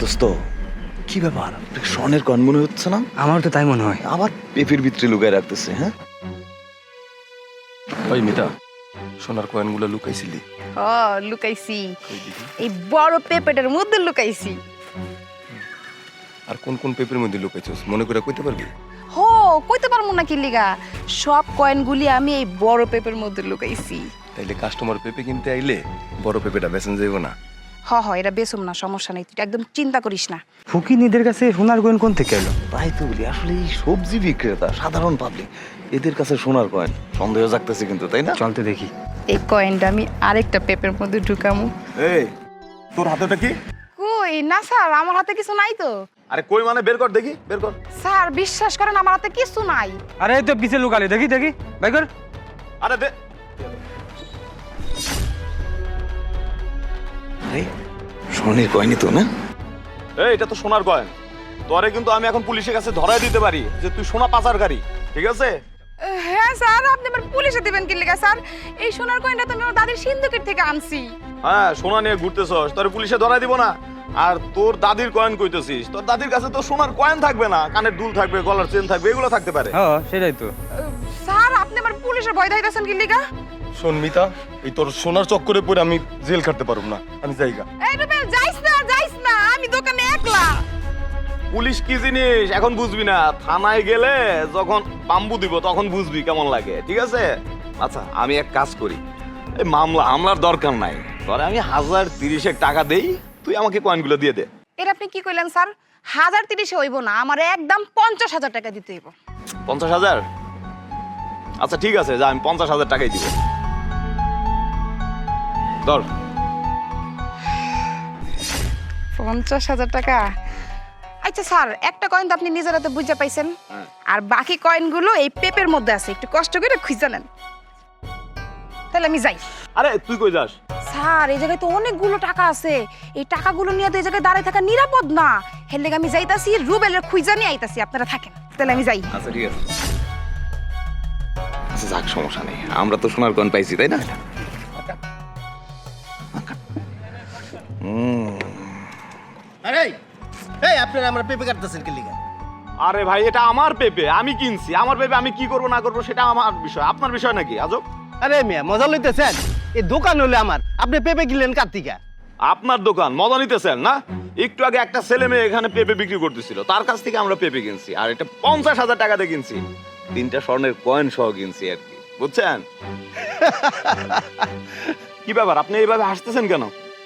দোস্ত কি ব্যাপার? স্বর্ণের কন মনে হচ্ছে না? আমার তো তাই মনে হয়। আবার পেপের ভিতরে লুকায় রাখতেছে হ্যাঁ? ওই মিতা সোনার কয়েনগুলো লুকাইছিলি? ও লুকাইছি। এই বড় পেপেটার মধ্যে লুকাইছি। আর কোন কোন পেপের মধ্যে লুকাইছিস মনে করে কইতে পারবি? হো কইতে পারব না কি লিগা? সব কয়েনগুলি আমি এই বড় পেপের মধ্যে লুকাইছি। তাইলে কাস্টমার পেপে কিনতে আইলে বড় পেপেটা বেচেন যাইব না। হ হ এটা বেসম না সমস্যা নেই তুই একদম চিন্তা করিস না। ফকিনীদের কাছে সোনার গয়ন কোন থেকে এলো? তাই তো বলি আসলে এই সবজি বিক্রেতা সাধারণ পাবলিক এদের কাছে সোনার কয়েন সন্দেহ জাগতেছে কিন্তু তাই না? চলতে দেখি। এই কয়েনটা আমি আরেকটা পেপের মধ্যে ঢুকামু। এই তোর হাতেটা কি? কই? না স্যার আমার হাতে কিছু নাই তো। আরে কই মানে বের কর দেখি বের কর। স্যার বিশ্বাস করেন আমার হাতে কিছু নাই। আরে এই তো পিছে লুকালে দেখি দেখি বাই কর। আরে দে আরে স্বর্ণের কয়েনই তো না? এই এটা তো সোনার কয়েন তোরে কিন্তু আমি এখন পুলিশের কাছে ধরায় দিতে পারি যে তুই সোনা পাচারকারী ঠিক আছে? হ্যাঁ স্যার আপনি আমার পুলিশে দিবেন কি লিগা স্যার? এই সোনার কয়েনটা তো আমি আমার দাদির সিন্ধুকের থেকে আনছি। হ্যাঁ সোনা নিয়ে ঘুরতেছস তোরে পুলিশে ধরায় দিব না। আর তোর দাদির কয়েন কইতেছিস তোর দাদির কাছে তো সোনার কয়েন থাকবে না কানের দুল থাকবে গলার চেন থাকবে এগুলো থাকতে পারে। হ্যাঁ সেটাই তো। স্যার আপনি আমার পুলিশের ভয় দেখাইতেছেন কি লিগা? শোন মিতা এই তোর সোনার চক্করে পড়ে আমি জেল খাটতে পারব না। আমি যাইগা এই রুবেল যাইস না যাইস না আমি দোকানে একলা। পুলিশ কি জিনিস? এখন বুঝবি না। থানায় গেলে যখন বাম্বু দিব তখন বুঝবি কেমন লাগে ঠিক আছে? আচ্ছা আমি এক কাজ করি। এই মামলা আমলার দরকার নাই। তোরে আমি হাজার তিরিশেক টাকা দেই তুই আমাকে কয়েনগুলো দিয়ে দে। এটা আপনি কি কইলেন স্যার? হাজার তিরিশে হইব না আমার একদম পঞ্চাশ হাজার টাকা দিতে হইব। পঞ্চাশ হাজার? আচ্ছা ঠিক আছে যা আমি পঞ্চাশ হাজার টাকাই দিব। ধর। পঞ্চাশ হাজার টাকা? আচ্ছা স্যার একটা কয়েন তো আপনি নিজের হাতে বুঝে পাইছেন। হ্যাঁ। আর বাকি কয়েনগুলো এই পেপের মধ্যে আছে একটু কষ্ট করে খুঁজে নেন। তাহলে আমি যাই। আরে তুই কই যাস? স্যার এই জায়গায় তো অনেকগুলো টাকা আছে। এই টাকাগুলো নিয়ে তো এই জায়গায় দাঁড়ায় থাকা নিরাপদ না। হের লেগে আমি যাইতাছি রুবেলের খুঁজা নিয়ে আইতাছি আপনারা থাকেন। তাহলে আমি যাই। আচ্ছা ঠিক আছে। আচ্ছা যাক সমস্যা নেই। আমরা তো সোনার কয়েন পাইছি তাই না? এই আপনারা আমরা পেঁপে কাটতেছেন কি লিগা? আরে ভাই এটা আমার পেপে আমি কিনছি। আমার পেপে আমি কি করব না করব সেটা আমার বিষয়। আপনার বিষয় নাকি আজব? আরে মিয়া মজা লইতেছেন? এই দোকান হলে আমার। আপনি পেঁপে কিনলেন কার্তিকা আপনার দোকান মজা নিতেছেন না? একটু আগে একটা ছেলে মেয়ে এখানে পেঁপে বিক্রি করতেছিল। তার কাছ থেকে আমরা পেঁপে কিনছি আর এটা পঞ্চাশ হাজার টাকা দিয়ে কিনছি। তিনটা স্বর্ণের কয়েন সহ কিনছি আর কি বুঝছেন? কি ব্যাপার আপনি এইভাবে হাসতেছেন কেন?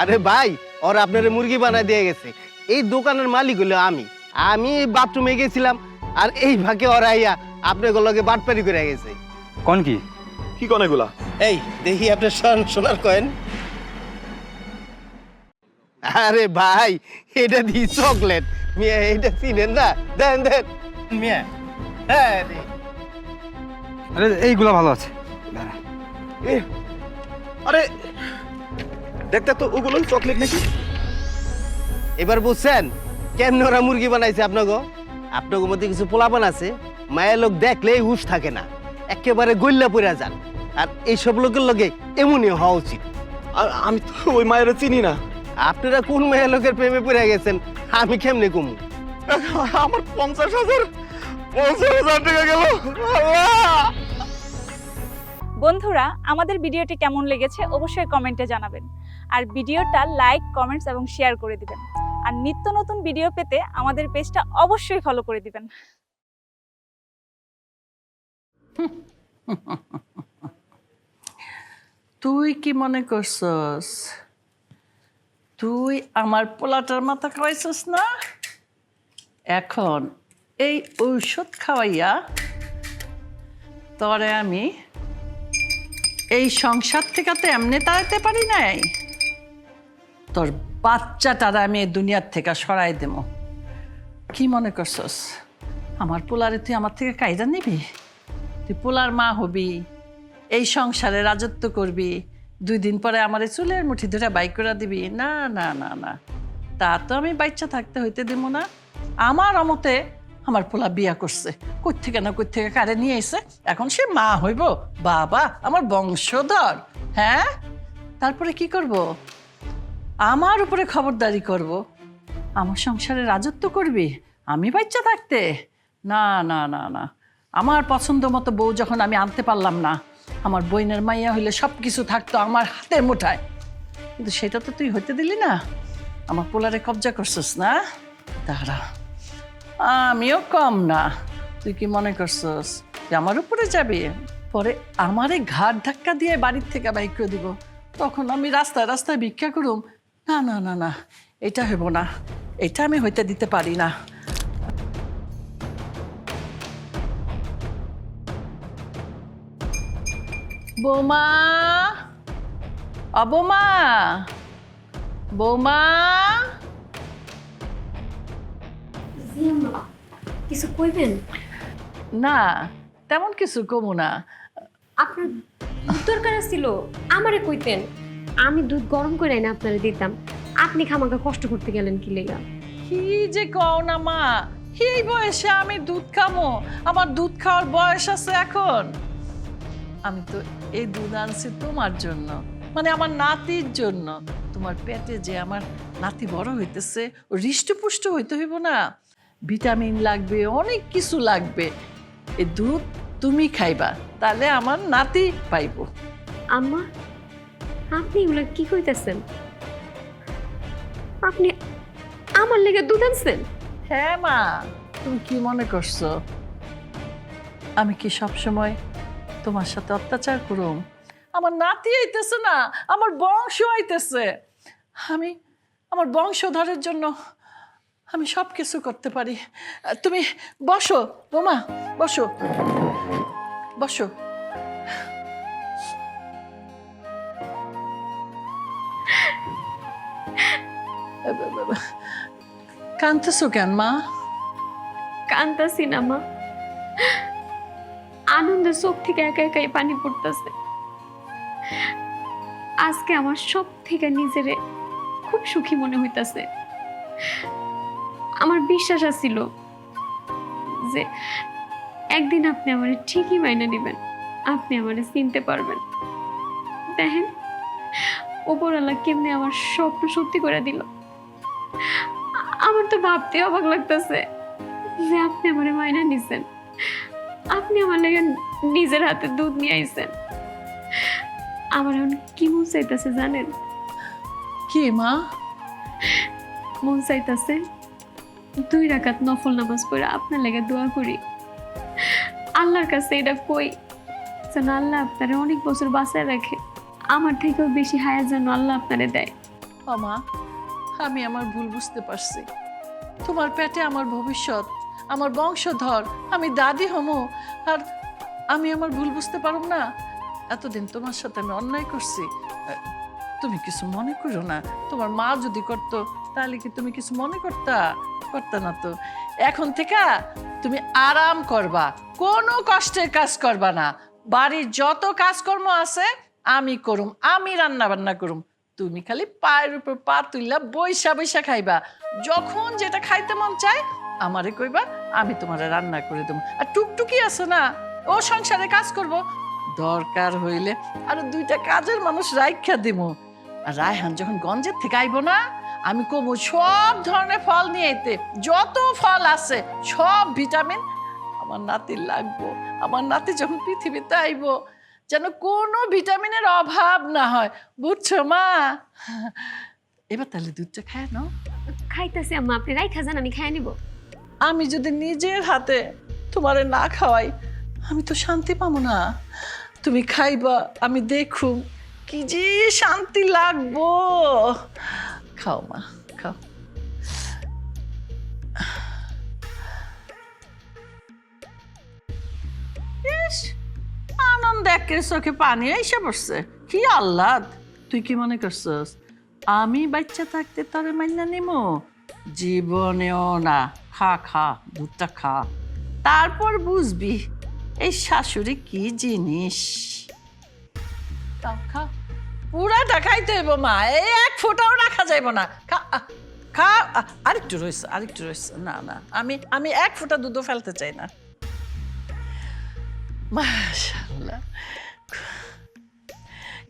আরে ভাই ওর আপনার মুরগি বানায় দিয়ে গেছে। এই দোকানের মালিক হলো আমি। আমি বাথরুমে গেছিলাম আর এই ভাগে ওরা আইয়া আপনার লগে বাটপারি করে গেছে। কোন কি? কি কন এগুলা? এই দেখি আপনার সোন- সোনার কয়েন আরে ভাই এটা দি চকলেট মিয়া এটা চিনেন না? দেন দেন। মিয়া হ্যাঁ। আরে এইগুলো ভালো আছে। দাঁড়া। এ, আরে দেখতে তো ওগুলো চকলেট নাকি? এবার বুঝছেন কেন ওরা মুরগি বানাইছে আপনাকে আপনাকে মধ্যে কিছু পোলাপান আছে মায়ের লোক দেখলেই হুশ থাকে না একেবারে গল্লা পড়া যান। আর এইসব লোকের লগে এমনই হওয়া উচিত। আর আমি তো ওই মায়ের চিনি না। আপনারা কোন মেয়ের লোকের প্রেমে পড়ে গেছেন আমি কেমনে কমু? আমার পঞ্চাশ হাজার পঞ্চাশ হাজার টাকা গেল। বন্ধুরা আমাদের ভিডিওটি কেমন লেগেছে অবশ্যই কমেন্টে জানাবেন। আর ভিডিওটা লাইক কমেন্টস এবং শেয়ার করে দিবেন। আর নিত্য নতুন ভিডিও পেতে আমাদের পেজটা অবশ্যই ফলো করে দিবেন। তুই কি মনে করছস? তুই আমার পোলাটার মাথা খাওয়াইছস না? এখন এই ঔষধ খাওয়াইয়া তরে আমি এই সংসার থেকে তো এমনি তাড়াতে পারি নাই। তোর বাচ্চাটার আমি এই দুনিয়ার থেকে সরাই দেবো। কি মনে করছস? আমার পোলারে তুই আমার থেকে কায়দা নিবি? তুই পোলার মা হবি, এই সংসারে রাজত্ব করবি, দুই দিন পরে আমার চুলের মুঠি ধরে বাইক করে দিবি। না না না না, তা তো আমি বাচ্চা থাকতে হইতে দিব না। আমার অমতে আমার পোলা বিয়া করছে কই থেকে না কই থেকে কারে নিয়ে এসে এখন সে মা হইব, বাবা, আমার বংশধর হ্যাঁ? তারপরে কি করব? আমার উপরে খবরদারি করব। আমার সংসারে রাজত্ব করবি, আমি বাচ্চা থাকতে। না না না না। আমার পছন্দ মতো বউ যখন আমি আনতে পারলাম না, আমার বইনের মাইয়া হইলে সব কিছু থাকতো আমার হাতের মুঠায় কিন্তু সেটা তো তুই হইতে দিলি না। আমার পোলারে কবজা করছিস না? দাঁড়া। আমিও কম না। তুই কি মনে করছিস যে আমার উপরে যাবি? পরে আমারে ঘাট ধাক্কা দিয়ে বাড়ির থেকে বাইক করে দিব। তখন আমি রাস্তায় রাস্তায় ভিক্ষা করুম না না না না এটা হইব না। এটা আমি হইতে দিতে পারি না। বৌমা? অবমা? বৌমা? কিছু কইবেন? না তেমন কিছু কমু না। আপনার দরকার ছিল আমারে কইতেন। আমি দুধ গরম করে না আপনারে দিতাম। আপনি খামাকা কষ্ট করতে গেলেন কি লেগা কি যে কও না মা এই বয়সে আমি দুধ খামো আমার দুধ খাওয়ার বয়স আছে এখন। আমি তো এই দুধ আনছি তোমার জন্য মানে আমার নাতির জন্য। তোমার পেটে যে আমার নাতি বড় হইতেছে ও হৃষ্টপুষ্ট হইতে হইব না। ভিটামিন লাগবে অনেক কিছু লাগবে। এই দুধ তুমি খাইবা তাহলে আমার নাতি পাইবো। আম্মা আপনি এগুলো কি কইতেছেন? আপনি আমার লেগে দুধ আনছেন হ্যাঁ মা। তুমি কি মনে করছ? আমি কি সব সময় তোমার সাথে অত্যাচার করুম? আমার নাতি আইতেছে না, আমার বংশ আইতেছে। আমি আমার বংশধরের জন্য আমি সব কিছু করতে পারি। তুমি বসো, বোমা, বসো। বসো। কাঁদতেছো কেন মা কান্তাসি না মা আনন্দে চোখ থেকে একা একাই পানি পড়তেছে আজকে আমার সব থেকে নিজেরে খুব সুখী মনে হইতাছে আমার বিশ্বাস আছিল যে একদিন আপনি আমার ঠিকই মাইনা নেবেন আপনি আমারে চিনতে পারবেন দেখেন ওপরওয়ালা কেমনে আমার স্বপ্ন সত্যি করে দিল আমার তো ভাবতে অবাক লাগতেছে যে আপনি আমার মাইনা নিছেন। আপনি আমার লেগে নিজের হাতে দুধ নিয়ে আইছেন। আমার এখন কি মন চাইতেছে জানেন? কি মা? মন চাইতেছে দুই রাকাত নফল নামাজ পড়ে আপনার লেগে দোয়া করি। আল্লাহর কাছে এটা কই যেন আল্লাহ আপনারে অনেক বছর বাঁচায় রাখে। আমার থেকেও বেশি হায়ার যেন আল্লাহ আপনারে দেয়। মামা আমি আমার ভুল বুঝতে পারছি। তোমার পেটে আমার ভবিষ্যৎ, আমার বংশধর, আমি দাদি হমো, আর আমি আমার ভুল বুঝতে পারব না। এতদিন তোমার সাথে আমি অন্যায় করছি। তুমি কিছু মনে করো না। তোমার মা যদি করতো, তাহলে কি তুমি কিছু মনে করতা? করতা না তো। এখন থেকে তুমি আরাম করবা। কোনো কষ্টের কাজ করবা না। বাড়ির যত কাজকর্ম আছে, আমি করুম, আমি রান্না বান্না করুম। তুমি খালি পায়ের উপর পা তুললা, বৈশা বৈশা খাইবা। যখন যেটা খাইতে মন চায়, আমারে কইবা, আমি তোমারে রান্না করে দেবো। আর টুকটুকি আছে না, ও সংসারে কাজ করব। দরকার হইলে আর দুইটা কাজের মানুষ রাইখা দিব আর রায়হান যখন গঞ্জের থেকে আইব না, আমি কমু সব ধরনের ফল নিয়ে আইতে। যত ফল আছে, সব ভিটামিন আমার নাতির লাগবো। আমার নাতি যখন পৃথিবীতে আইব যেন কোনো ভিটামিনের অভাব না হয়। বুঝছ মা? এবার তাহলে দুধটা খায় না খাইতেছি আম্মা আপনি রাইখা যান আমি খাই নিব। আমি যদি নিজের হাতে তোমারে না খাওয়াই আমি তো শান্তি পাবো না। তুমি খাইবা আমি দেখুম কি যে শান্তি লাগবো। খাও মা খাও। আনন্দ একের চোখে পানি এসে পড়ছে। কি আহ্লাদ। তুই কি মনে করছস? আমি বাচ্চা থাকতে তারে মাইনা নিমো? জীবনেও না। খা খা, দুধটা খা। তারপর বুঝবি, এই শাশুড়ি কি জিনিস? খাও পুরাটা খাইতে হইব, মা। এই এক ফোঁটাও রাখা যাইব না। খা খা আরেকটু রয়েছে আরেকটু রয়েছে না না, আমি আমি এক ফোঁটা দুধও ফেলতে চাই না।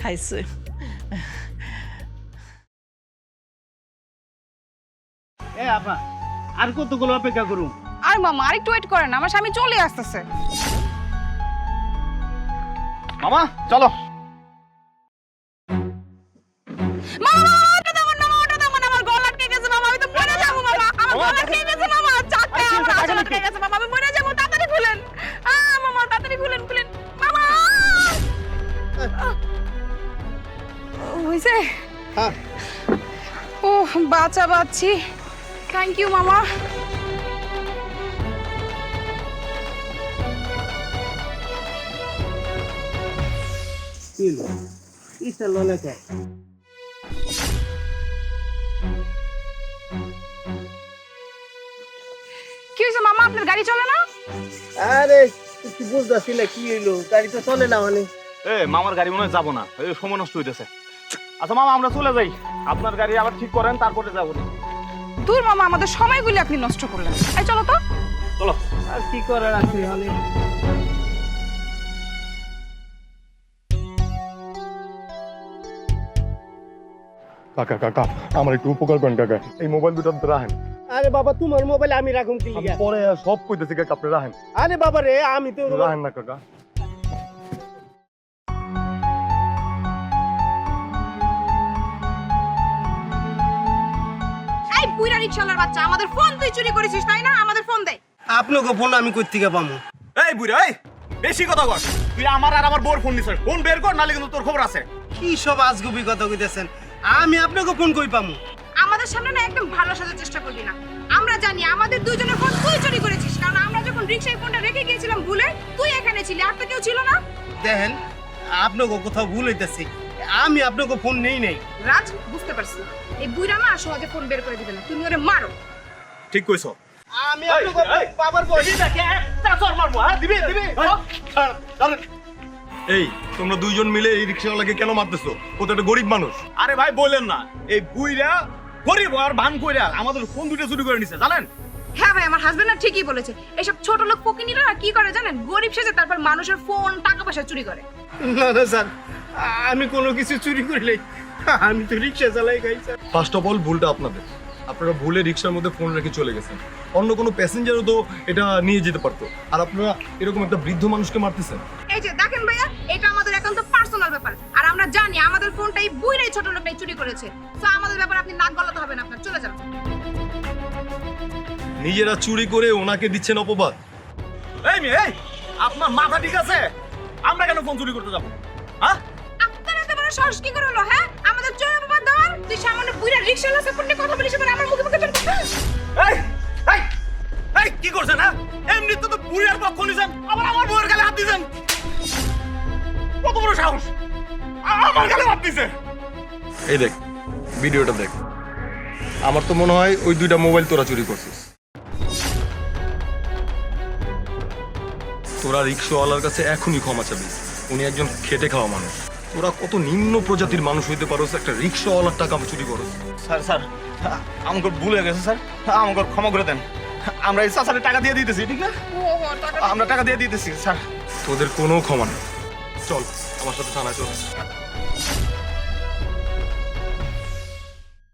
খাইছে এ আপা আর কতগুলো অপেক্ষা করুন আর মামা আর একটু ওয়েট করেন আমার স্বামী চলে আসতেছে। মামা চলো। বাঁচা বাঁচছি থ্যাংক ইউ মামা। কে হয়েছে মামা? আপনার গাড়ি চলে না? আরে কিছু বুঝতেছি না কি হইল? গাড়ি তো চলে না মানে। এ মামার গাড়ি মনে হয় যাব না। এই সময় নষ্ট হইতেছে। আচ্ছা মামা আমরা চলে যাই। আপনার গাড়ি আবার ঠিক করেন তারপরে যাব নি। দূর মামা আমাদের সময়গুলি আপনি নষ্ট করলেন। এই চলো তো। চলো। আর কি করার আছে কাকা কাকা আমার একটু উপকার করেন কাকা। এই মোবাইল দুটো আপনি রাখেন। আরে বাবা তোমার মোবাইল আমি রাখুম কি পরে সব কইতেছি কাকা আপনি রাখেন। আরে বাবা রে আমি তো রাখেন না কাকা। বুইরা বাচ্চা আমাদের ফোন তুই চুরি করেছিস তাই না? আমাদের ফোন দে। আপনাকে ফোন আমি কই থেকে পামু। এই বুড়া এই বেশি কথা কর তুই আমার আর আমার বোর ফোন নিছিস। ফোন বের কর নালে কিন্তু তোর খবর আছে। কি সব আজগুবি কথা কইতেছেন? আমি আপনাকে ফোন কই পামু? আমাদের সামনে না একদম ভালো সাজার চেষ্টা করবি না। আমরা জানি আমাদের দুজনের ফোন তুই চুরি করেছিস কারণ আমরা যখন রিকশায় ফোনটা রেখে গিয়েছিলাম ভুলে তুই এখানে ছিলি আর তো কেউ ছিল না। দেখেন আপনাকে কোথাও ভুল হইতেছি। আমি আপনাকে ফোন নেই নাই। রাজ বুঝতে পারছি। এই বুইরা না সহজে ফোন বের করে দিবে না। তুমি ওরে মারো। ঠিক কইছো। আমি আপনাকে বাবার বই এই তোমরা দুইজন মিলে এই রিক্সাওয়ালাকে কেন মারতেছো? ও তো একটা গরিব মানুষ। আরে ভাই বললেন না। এই বুইরা গরিব আর ভান কইরা আমাদের ফোন দুটো চুরি করে নিছে জানেন? হ্যাঁ ভাই আমার হাজবেন্ড না ঠিকই বলেছে। এসব ছোট লোক পকিনিরা কি করে জানেন? গরিব সেজে তারপর মানুষের ফোন টাকা পয়সা চুরি করে। না না স্যার। আমি কোনো কিছু চুরি করি নাই আমি তো রিক্সা চালাই খাই স্যার। ফার্স্ট অফ অল ভুলটা আপনাদের। আপনারা ভুলে রিক্সার মধ্যে ফোন রেখে চলে গেছেন। অন্য কোনো প্যাসেঞ্জারও তো এটা নিয়ে যেতে পারতো। আর আপনারা এরকম একটা বৃদ্ধ মানুষকে মারতেছেন। এই যে দেখেন ভাইয়া এটা আমাদের একান্ত পার্সোনাল ব্যাপার। আর আমরা জানি আমাদের ফোনটা এই বুইরাই ছোট লোকটাই চুরি করেছে। তো আমাদের ব্যাপারে আপনি নাক গলাতে হবে না আপনার। চলে যান। নিজেরা চুরি করে ওনাকে দিচ্ছেন অপবাদ। এই মেয়ে এই আপনার মাথা ঠিক আছে? আমরা কেন ফোন চুরি করতে যাব? হ্যাঁ? এত সাহস কি করে হলো হ্যাঁ? আমাদের চোর বাবা দেওয়ার? তুই সামান্য বুইরা রিক্সাওয়ালা সাপোর্ট নিয়ে কথা বলিস এবার আমার মুখে মুখে চলতে এই এই এই কি করছেন হ্যাঁ? এমনি তো তো বুড়িয়ার পক্ষ নিছেন আবার আমার বউয়ের গালে হাত দিছেন। কত বড় সাহস। আমার গালে হাত দিছে। এই দেখ ভিডিওটা দেখ। আমার তো মনে হয় ওই দুইটা মোবাইল তোরা চুরি করছিস। তোরা রিক্সাওয়ালার কাছে এখনই ক্ষমা চাবি। উনি একজন খেটে খাওয়া মানুষ। তোরা কত নিম্ন প্রজাতির মানুষ হইতে পারো একটা রিক্সাওয়ালার টাকা চুরি করো। স্যার স্যার আমাকে ভুল হয়ে গেছে স্যার। আমাকে ক্ষমা করে দেন। আমরা এই সাসারে টাকা দিয়ে দিতেছি ঠিক না? আমরা টাকা দিয়ে দিতেছি স্যার। তোদের কোনো ক্ষমা নেই। চল আমার সাথে থানায় চল।